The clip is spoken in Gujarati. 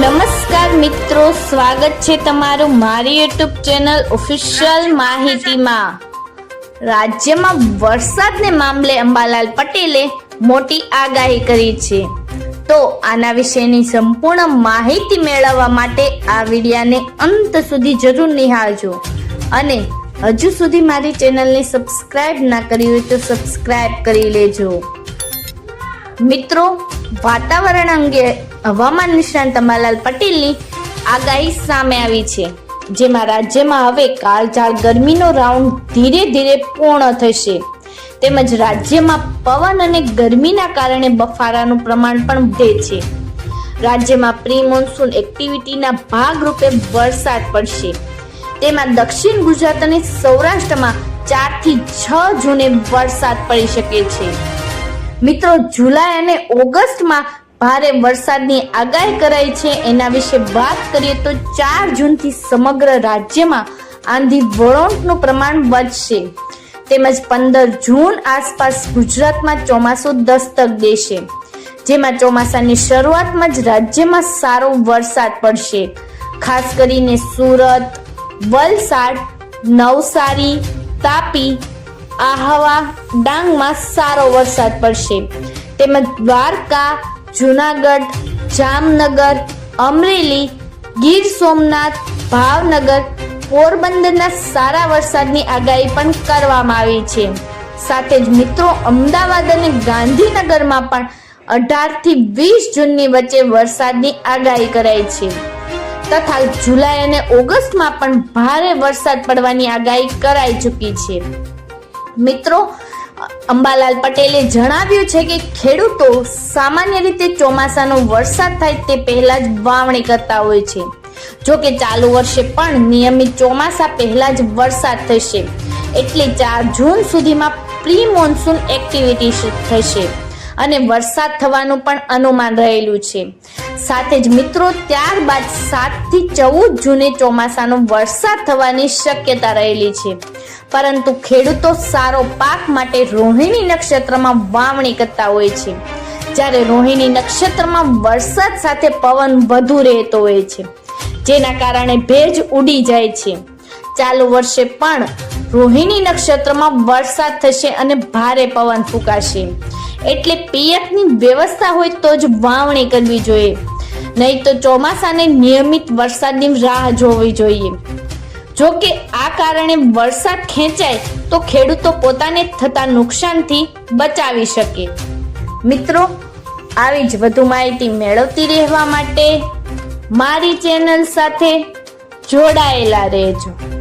નમસ્કાર મિત્રો, સ્વાગત છે તમારું મારી યુટ્યુબ ચેનલ ઓફિશિયલ માહિતીમાં. રાજ્યમાં વરસાદને મામલે અંબાલાલ પટેલે મોટી આગાહી કરી છે. તો આના વિશેની સંપૂર્ણ માહિતી મેળવવા માટે આ વિડિયાને અંત સુધી જરૂર નિહાળજો. અને હજુ સુધી મારી ચેનલને સબસ્ક્રાઇબ ના કરી હોય તો સબસ્ક્રાઇબ કરી લેજો. મિત્રો વાતાવરણ અંગે હવામાન નિષ્ણાંત અંબાલાલ પટેલની આગાહી સામે આવી છે, જેમાં રાજ્યમાં હવે કાળઝાળ ગરમીનો રાઉન્ડ ધીરે ધીરે પૂર્ણ થશે. તેમજ રાજ્યમાં પવન અને ગરમીના કારણે બફારાનું પ્રમાણ પણ વધે છે. રાજ્યમાં પ્રી મોન્સૂન એક્ટિવિટીના ભાગરૂપે વરસાદ પડશે. તેમાં દક્ષિણ ગુજરાત અને સૌરાષ્ટ્રમાં ચારથી છ જૂને વરસાદ પડી શકે છે. મિત્રો, જુલાઈ અને ઓગસ્ટમાં ભારે વરસાદની આગાહી કરાઈ છે. એના વિશે વાત કરીએ તો ચાર જૂનથી સમગ્ર રાજ્યમાં આંધી વળોંટનું પ્રમાણ વધશે. તેમજ પંદર જૂન આસપાસ ગુજરાતમાં ચોમાસું દસ્તક દેશે. જેમાં ચોમાસાની શરૂઆતમાં જ રાજ્યમાં સારો વરસાદ પડશે. ખાસ કરીને સુરત, વલસાડ, નવસારી, તાપી આહવા ડાંગમાં સારો વરસાદ પડશે. તેમજ દ્વારકા, જુનાગઢ, જામનગર, અમરેલી, ગીર સોમનાથ, ભાવનગર, પોરબંદરના સારા વરસાદની આગાહી પણ કરવામાં આવી છે. સાથે જ મિત્રો, અમદાવાદ અને ગાંધીનગરમાં પણ અઢારથી વીસ જૂનની વચ્ચે વરસાદની આગાહી કરાઈ છે. તથા જુલાઈ અને ઓગસ્ટમાં પણ ભારે વરસાદ પડવાની આગાહી કરાઈ ચૂકી છે. મિત્રો, અંબાલાલ પટેલે જણાવ્યું છે કે ખેડૂતો સામાન્ય રીતે ચોમાસાનો વરસાદ થાય તે પહેલા જ વાવણી કરતા હોય છે. જો કે ચાલુ વર્ષે પણ નિયમિત ચોમાસા પહેલા જ વરસાદ થશે. એટલે ચાર જૂન સુધીમાં પ્રી મોન્સૂન એક્ટિવિટી થશે. અને વરસાદ થવાનું પણ અનુમાન રહેલું છે. સાથે જ મિત્રો, ત્યારબાદ સાતથી ચૌદ જૂને ચોમાસાનો વરસાદ થવાની શક્યતા રહેલી છે. પરંતુ ખેડૂતો સારો પાક માટે રોહિણી નક્ષત્રમાં વાવણી કરતા હોય છે. જ્યારે રોહિણી નક્ષત્રમાં વરસાદ સાથે પવન વધુ રહેતો હોય છે, જેના કારણે ભેજ ઉડી જાય છે. ચાલુ વર્ષે પણ રોહિણી નક્ષત્રમાં વરસાદ થશે અને ભારે પવન ફૂંકાશે. એટલે પિયતની વ્યવસ્થા હોય તો જ વાવણી કરવી જોઈએ. નહીં તો ચોમાસાને નિયમિત વરસાદની રાહ જોવી જોઈએ. જો કે આ કારણે વરસાદ ખેંચાય, તો ખેડૂતો પોતાને થતા નુકસાનથી બચાવી શકે. મિત્રો, આવી જ વધુ માહિતી મેળવતી રહેવા માટે મારી ચેનલ સાથે જોડાયેલા રહેજો.